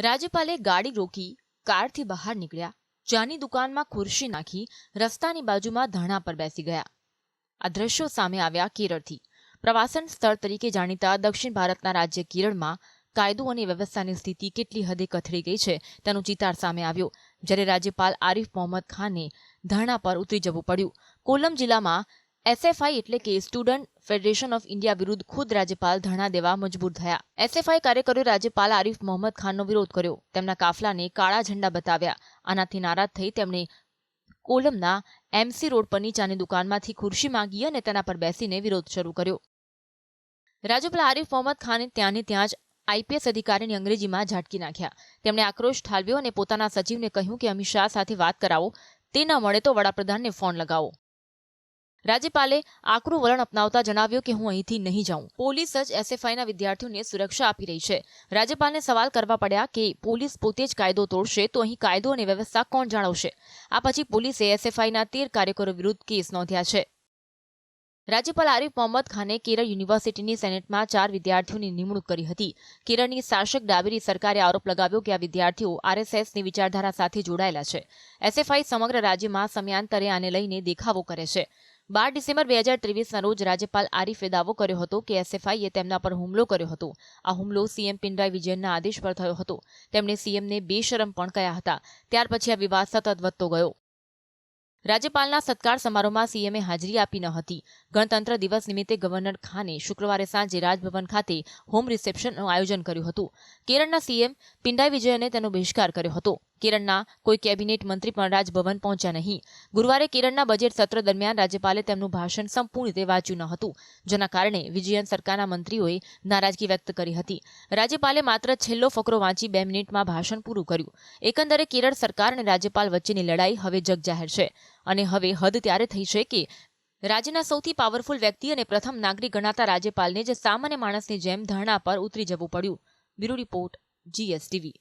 રાજ્યપાલે ગાડી રોકી, કારથી બહાર નીકળ્યા. ચાની દુકાનમાં ખુરશી નાખી, રસ્તાની બાજુમાં ધરણા પર બેસી ગયા. આ દ્રશ્યો સામે આવ્યા કેરળથી. પ્રવાસન સ્થળ તરીકે જાણીતા દક્ષિણ ભારતના રાજ્ય કેરળમાં કાયદો અને વ્યવસ્થાની સ્થિતિ કેટલી હદે કથળી ગઈ છે, તેનો ચિતાર સામે આવ્યો. જ્યારે રાજ્યપાલ આરિફ મોહમ્મદ ખાનને ધરણા પર ઉતરી જવું પડ્યું. કોલમ જિલ્લામાં એસએફઆઈ એટલે કે સ્ટુડન્ટ ફેડરેશન ઓફ ઇન્ડિયા વિરુદ્ધ ખુદ રાજ્યપાલ ધરણા દેવા મજબૂર થયા. એસએફઆઈ કાર્યકરોએ રાજ્યપાલ આરિફ મોહમ્મદ ખાનનો વિરોધ કર્યો. તેમના કાફલાને કાળા ઝંડા બતાવ્યા. આનાથી નારાજ થઈ તેમણે કોલમના એમસી રોડ પરની ચાની દુકાનમાંથી ખુરશી માંગી અને તેના પર બેસીને વિરોધ શરૂ કર્યો. રાજ્યપાલ આરિફ મોહમ્મદ ખાને ત્યાંને ત્યાં જ આઈપીએસ અધિકારીની અંગ્રેજીમાં ઝાટકી નાખ્યા. તેમણે આક્રોશ ઠાલવ્યો અને પોતાના સચિવને કહ્યું કે, અમિત શાહ સાથે વાત કરાવો. તે ન મળે તો વડાપ્રધાનને ફોન લગાવો. રાજ્યપાલે આકરું વલણ અપનાવતા જણાવ્યું કે હું અહીંથી નહીં જાઉં. પોલીસ જ એસએફઆઈના વિદ્યાર્થીઓને સુરક્ષા આપી રહી છે. રાજ્યપાલને સવાલ કરવા પડ્યા કે પોલીસ પોતે જ કાયદો તોડશે તો અહીં કાયદો અને વ્યવસ્થા કોણ જાળવશે? આ પછી પોલીસે એસએફઆઈના તેર કાર્યકરો વિરુદ્ધ કેસ નોંધ્યા છે. રાજ્યપાલ આરિફ મોહમ્મદ ખાને કેરળ યુનિવર્સિટીની સેનેટમાં ચાર વિદ્યાર્થીઓની નિમણૂક કરી હતી. કેરળની શાસક ડાબેરી સરકારે આરોપ લગાવ્યો કે આ વિદ્યાર્થીઓ આરએસએસની વિચારધારા સાથે જોડાયેલા છે. એસએફઆઈ સમગ્ર રાજ્યમાં સમયાંતરે આને લઈને દેખાવો કરે છે. બાર ડિસેમ્બર બે હજાર ત્રેવીસના રોજ રાજ્યપાલ આરિફે દાવો કર્યો હતો કે એસએફઆઈએ તેમના પર હુમલો કર્યો હતો. આ હુમલો સીએમ પિનરાઈ વિજયનના આદેશ પર થયો હતો. તેમણે સીએમને બેશરમ પણ કહ્યા હતા. ત્યાર પછી આ વિવાદ સતત વધતો ગયો. રાજ્યપાલના સત્કાર સમારોહમાં સીએમએ હાજરી આપી ન હતી. ગણતંત્ર દિવસ નિમિત્તે ગવર્નર ખાને શુક્રવારે સાંજે રાજભવન ખાતે હોમ રિસેપ્શનનું આયોજન કર્યું હતું. કેરળના સીએમ પિંડાઈ વિજયને તેનો બહિષ્કાર કર્યો હતો. કેરળના કોઈ કેબિનેટ મંત્રી પણ રાજભવન પહોંચ્યા નહીં. ગુરુવારે કેરળના બજેટ સત્ર દરમિયાન રાજ્યપાલે તેમનું ભાષણ સંપૂર્ણ રીતે વાંચ્યું ન હતું, જેના કારણે વિજયન સરકારના મંત્રીઓએ નારાજગી વ્યક્ત કરી હતી. રાજ્યપાલે માત્ર છેલ્લો ફકરો વાંચી બે મિનિટમાં ભાષણ પૂરું કર્યું. એકંદરે કેરળ સરકાર અને રાજ્યપાલ વચ્ચેની લડાઈ હવે જગજાહેર છે અને હવે હદ ત્યારે થઈ છે કે રાજ્યના સૌથી પાવરફુલ વ્યક્તિ અને પ્રથમ નાગરિક ગણાતા રાજ્યપાલને જે સામાન્ય માણસની જેમ ધરણા પર ઉતરી જવું પડ્યું. Bureau report, GSTV.